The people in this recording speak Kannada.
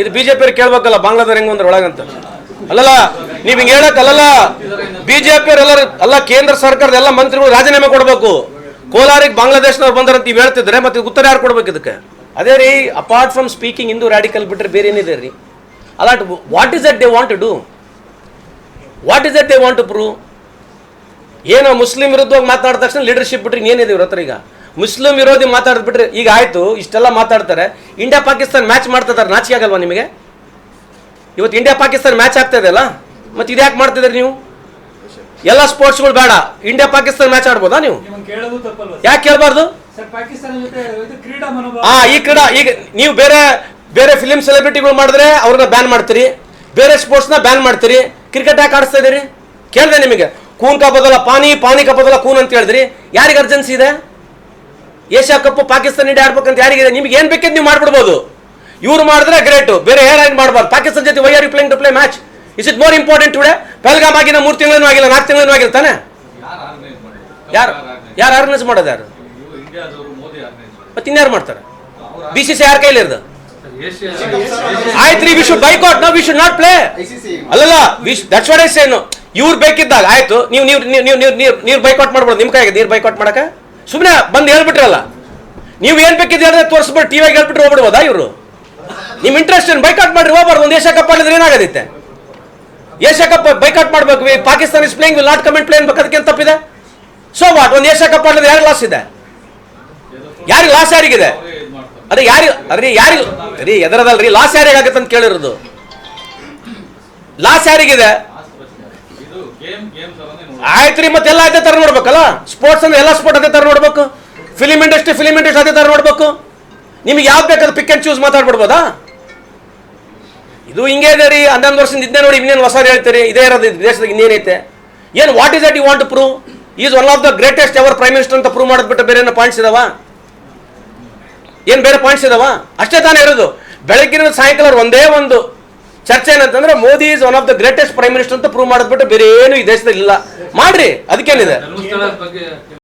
ಇದು ಬಿಜೆಪಿ ಕೇಳ್ಬೇಕಲ್ಲ ಬಾಂಗ್ಲಾದೇಶ ಹೆಂಗ್ ಅಂದ್ರೆ ಒಳಗಂತ. ಅಲ್ಲಲ್ಲ, ನೀವ್ ಹಿಂಗ್ ಹೇಳಕ್ ಅಲ್ಲಲ್ಲ ಬಿಜೆಪಿ ಅಲ್ಲ ಕೇಂದ್ರ ಸರ್ಕಾರದ ಎಲ್ಲ ಮಂತ್ರಿಗಳು ರಾಜೀನಾಮೆ ಕೊಡ್ಬೇಕು. ಕೋಲಾರಿಗೆ ಬಾಂಗ್ಲಾದೇಶನವ್ರು ಬಂದಾರಂತ ನೀವು ಹೇಳ್ತಿದ್ರೆ, ಮತ್ತೆ ಉತ್ತರ ಯಾರು ಕೊಡ್ಬೇಕು ಇದಕ್ಕೆ? ಅದೇ ರೀ apart from speaking Hindu radical ಬಿಟ್ರೆ ಬೇರೆ ಏನಿದೆ ರೀ? A lot what is that they want to do what is that they want to prove ಏನೋ ಮುಸ್ಲಿಂ ವಿರುದ್ಧವಾಗಿ ಮಾತಾಡಿದ ತಕ್ಷಣ ಲೀಡರ್ಶಿಪ್ ಬಿಟ್ರೆ ಏನಿದೆ ಇವ್ರ ಹತ್ರ ಈಗ? ಮುಸ್ಲಿಂ ವಿರೋಧಿ ಮಾತಾಡಿದ್ಬಿಟ್ರೆ ಈಗ ಆಯ್ತು ಇಷ್ಟೆಲ್ಲ ಮಾತಾಡ್ತಾರೆ. ಇಂಡಿಯಾ ಪಾಕಿಸ್ತಾನ ಮ್ಯಾಚ್ ಮಾಡ್ತಿದ್ದಾರೆ ನಾಚಿಕೆ ಆಗಲ್ವಾ ನಿಮಗೆ? ಇವತ್ತು ಇಂಡಿಯಾ ಪಾಕಿಸ್ತಾನ ಮ್ಯಾಚ್ ಆಗ್ತಾ ಇದೆಯಲ್ಲ ಮತ್ತೆ ಇದ್ಯಾಕೆ ಮಾಡ್ತಿದ್ದೀರಿ ನೀವು? ಎಲ್ಲ ಸ್ಪೋರ್ಟ್ಸ್ಗಳು ಬೇಡ. ಇಂಡಿಯಾ ಪಾಕಿಸ್ತಾನ ಮ್ಯಾಚ್ ಆಡ್ಬೋದಾ ನೀವು? ಯಾಕೆ ಕೇಳಬಾರ್ದು? ಹಾ ಈ ಕ್ರೀಡಾ ಈಗ ನೀವು ಬೇರೆ ಬೇರೆ ಫಿಲಿಂ ಸೆಲೆಬ್ರಿಟಿಗಳು ಮಾಡಿದ್ರೆ ಅವ್ರನ್ನ ಬ್ಯಾನ್ ಮಾಡ್ತೀರಿ. ಬೇರೆ ಸ್ಪೋರ್ಟ್ಸ್ನ ಬ್ಯಾನ್ ಮಾಡ್ತೀರಿ. ಕ್ರಿಕೆಟ್ ಯಾಕೆ ಆಡಿಸ್ತಾ ಇದೀರಿ ಕೇಳಿದೆ ನಿಮಗೆ. ಕೂನ್ ಕಾ ಬದಲ ಪಾನಿ ಪಾನಿ ಕಾ ಬದಲ ಕೂನ್ ಅಂತ ಹೇಳಿದ್ರಿ. ಯಾರಿಗೆ ಅರ್ಜೆನ್ಸಿ ಇದೆ? ಏಷ್ಯಾ ಕಪ್ ಪಾಕಿಸ್ತಾನ ಇಂಡಿಯಾ ಆಡ್ಬೇಕಂತ ಯಾರಿಗಿದೆ? ನಿಮ್ಗೆ ಏನ್ ಬೇಕಿದ್ ನೀವು ಮಾಡ್ಬಿಡ್ಬೋದು. ಇವ್ರು ಮಾಡಿದ್ರೆ ಗ್ರೇಟ್ ಬೇರೆ ಹೇಳಿ ಮಾಡಬಾರ್ದು. ಪಾಕಿಸ್ತಾನ ಜೊತೆ why are playing to play match is it more important today Pahalgam ಆಗಿನ ಮೂರು ತಿಂಗಳೂ ಆಗಿಲ್ಲ, ನಾಲ್ಕು ತಿಂಗಳೂ ಆಗಿಲ್ಲ ತಾನೆ? ಯಾರು? ಯಾರು ಆರ್ಗನೈಸ್ ಮಾಡೋದು ಯಾರು? ಮತ್ತೆ ಇನ್ಯಾರು ಮಾಡ್ತಾರೆ? ಬಿ ಸಿ ಸಿ ಯಾರ ಕೈಲಿ ಇರೋದು? ಆಯ್ತು ರೀ we should boycott no we should not play ಅಲ್ಲಲ್ಲ ದಟ್ಸ್ ವಾಟ್ ಐ ಸೇನು ಇವ್ರು ಬೇಕಿದ್ದಾಗ, ಆಯ್ತು. ನೀವು ನೀವು ನೀವು ನೀವು ನೀವು ಬೈಕಾಟ್ ಮಾಡ್ಬೋದು ನಿಮ್ಮ ಕೈಗೆ ನೀರು ಬೈಕಾಟ್ ಮಾಡಕ ಸುಮ್ಮನೆ ಬಂದು ಹೇಳ್ಬಿಟ್ರಲ್ಲ. ನೀವು ಏನ್ ಬೇಕಿದ್ರೆ ಹೇಳಿದ್ರೆ ತೋರಿಸ್ಬಿಟ್ಟು ಟಿವಿಯಾಗ ಹೇಳ್ಬಿಟ್ರೆ ಹೋಗ್ಬಿಡ್ಬೋದಾ ಇವರು? ನಿಮ್ಮ ಇಂಟ್ರೆಸ್ಟ್ ಏನು ಬೈಕಾಟ್ ಮಾಡ್ರಿ, ಹೋಗ್ಬಾರ್ದು, ಒಂದು ಏಷ್ಯಾ ಕಪ್ ಆಡಿದ್ರೆ ಏನಾಗದಿತ್ತೆ ಏಷ್ಯಾ ಕಪ್ ಬೈಕಾಟ್ ಮಾಡ್ಬೇಕು Pakistan is playing will not comment play ಅನ್ಬೇಕು, ಅದಕ್ಕೆ ತಪ್ಪಿದೆ? ಸೊ ವಾಟ್ ಒಂದು ಏಷ್ಯಾ ಕಪ್ ಆಡಿದ್ರೆ ಯಾರಿಗೆ ಲಾಸ್ ಇದೆ? ಯಾರಿಗೆ ಲಾಸ್ ಯಾರಿಗಿದೆ? ಅದೇ ಯಾರಿ ಅದ್ರಿ ಯಾರಿಗೆ ರೀ ಎದರದಲ್ರಿ ಲಾಸ್ ಯಾರಿಗಾಗತ್ತೆ ಅಂತ ಕೇಳಿರೋದು. ಲಾಸ್ ಯಾರಿಗಿದೆ? ಗೇಮ್ಸ್ ಅವನ್ನೇ ಆಯ್ತು ರೀ ಮತ್ತೆ ಎಲ್ಲ ಅದೇ ತರ ನೋಡ್ಬೇಕಲ್ಲ? ಸ್ಪೋರ್ಟ್ಸ್ ಅಂದ್ರೆ ಎಲ್ಲ ಸ್ಪೋರ್ಟ್ ಅದೇ ತರ ನೋಡ್ಬೇಕು. ಫಿಲಿಂ ಇಂಡಸ್ಟ್ರಿ ಫಿಲಿಂ ಇಂಡಸ್ಟ್ರಿ ಅದೇ ತರ ನೋಡ್ಬೇಕು. ನಿಮ್ಗೆ ಯಾವ್ದು ಬೇಕಾದ್ರೆ ಪಿಕ್ ಅಂಡ್ ಚೂಸ್ ಮಾತಾಡ್ಬಿಡ್ಬೋದಾ? ಇದು ಹಿಂಗೆ ಇದೆ ರೀ, ಹನ್ನೊಂದು ವರ್ಷದಿಂದ ಇದನ್ನೇ ನೋಡಿ ಇನ್ನೇನು ಹೊಸ ಹೇಳ್ತೀರಿ. ಇದೇ ಇರೋದು ದೇಶದಾಗ ಇನ್ನೇನೈತೆ? ಏನು what is that you want to prove is one of the greatest ever prime minister ಅಂತ ಪ್ರೂವ್ ಮಾಡಿದ್ಬಿಟ್ಟು ಬೇರೆ ಏನೋ ಪಾಯಿಂಟ್ಸ್ ಇದಾವ? ಏನು ಬೇರೆ ಪಾಯಿಂಟ್ಸ್ ಇದಾವ? ಅಷ್ಟೇ ತಾನೇ ಇರೋದು. ಬೆಳಗ್ಗಿನ ಸಾಯಂಕಾಲ ಒಂದೇ ಒಂದು ಚರ್ಚೆ ಏನಂತಂದ್ರೆ Modi is one of the greatest prime minister ಅಂತ ಪ್ರೂವ್ ಮಾಡಿದ್ಬಿಟ್ಟು ಬೇರೆ ಏನು ಈ ದೇಶದಲ್ಲಿ ಇಲ್ಲ. ಮಾಡ್ರಿ, ಅದಕ್ಕೇನಿದೆ?